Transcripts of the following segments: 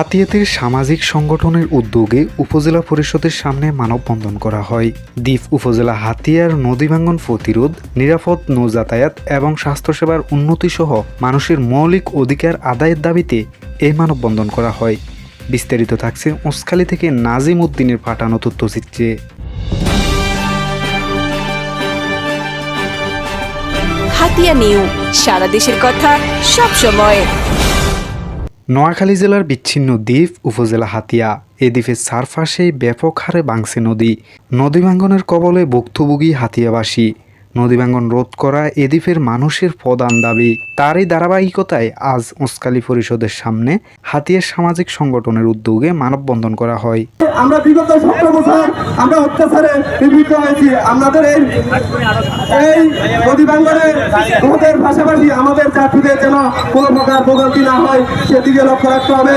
হাতিয়াতের সামাজিক সংগঠনের উদ্যোগে উপজেলা পরিষদের সামনে মানববন্ধন করা হয়। দ্বীপ উপজেলা হাতিয়ার নদী ভাঙ্গন প্রতিরোধ, নিরাপদ নৌ যাতায়াত এবং স্বাস্থ্যসেবার উন্নতি সহ মানুষের মৌলিক অধিকার আদায়ের দাবিতে এই মানববন্ধন করা হয়। বিস্তারিত থাকছে ওসখালী থেকে নাজিম উদ্দিনের পাঠানো তথ্যচিত্রে। হাতিয়া নিউ, সারা দেশের কথা সব সময়। নোয়াখালী জেলার বিচ্ছিন্ন দ্বীপ উপজেলা হাতিয়া। এ দ্বীপের সারফাসে ব্যাপক হারে বাংছে নদী। নদী ভাঙ্গনের কবলে ভুক্তভোগী হাতিয়াবাসী। নদী ভাঙ্গন রোধ করা এ দ্বীপের মানুষের প্রধান দাবি। তারই ধারাবাহিকতায় আজ ওসকালী পরিষদের সামনে হাতিয়ার সামাজিক সংগঠনের উদ্যোগে মানববন্ধন করা হয়। আমরা বিগত সতেরো বছর আমরা অত্যাচারে নিবৃত্ত হয়েছি। আমাদের এই এই নদী বাঙ্গনে আমাদের পাশাপাশি আমাদের যাত্রীদের যেন কোনো প্রকার ভোগান্তি না হয় সেদিকে লক্ষ্য রাখতে হবে।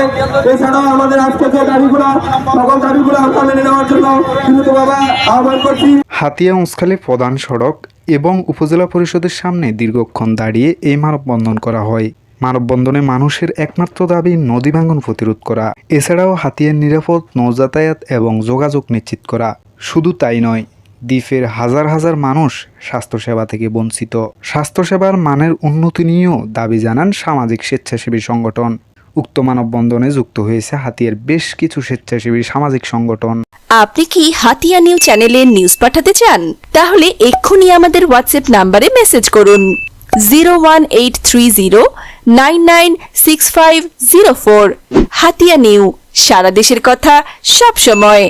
এছাড়াও আমাদের আজকে যে দাবিগুলো সকল দাবিগুলো আমরা মেনে নেওয়ার জন্য দ্রুতভাবে আহ্বান করছি। হাতিয়া উঁসখালী প্রধান সড়ক এবং উপজেলা পরিষদের সামনে দীর্ঘক্ষণ দাঁড়িয়ে এই মানববন্ধন করা হয়। মানববন্ধনে মানুষের একমাত্র দাবি নদী ভাঙ্গন প্রতিরোধ করা, এছাড়াও হাতিয়ার নিরাপদ, নৌযাতায়াত এবং যোগাযোগ নিশ্চিত করা। শুধু তাই নয়, দ্বীপের হাজার হাজার মানুষ স্বাস্থ্যসেবা থেকে বঞ্চিত। স্বাস্থ্যসেবার মানের উন্নতি নিয়েও দাবি জানান সামাজিক স্বেচ্ছাসেবী সংগঠন। উক্ত মানববন্ধনে যুক্ত হয়েছে হাতিয়ার বেশ কিছু স্বেচ্ছাসেবী সামাজিক সংগঠন। আপনি কি হাতিয়া নিউ চ্যানেলে নিউজ পাঠাতে চান? তাহলে এক্ষুনি আমাদের হোয়াটসঅ্যাপ নাম্বারে মেসেজ করুন। Zero one eight three zero nine nine six five zero four. Hatiya news, সারা দেশের কথা সব সময়।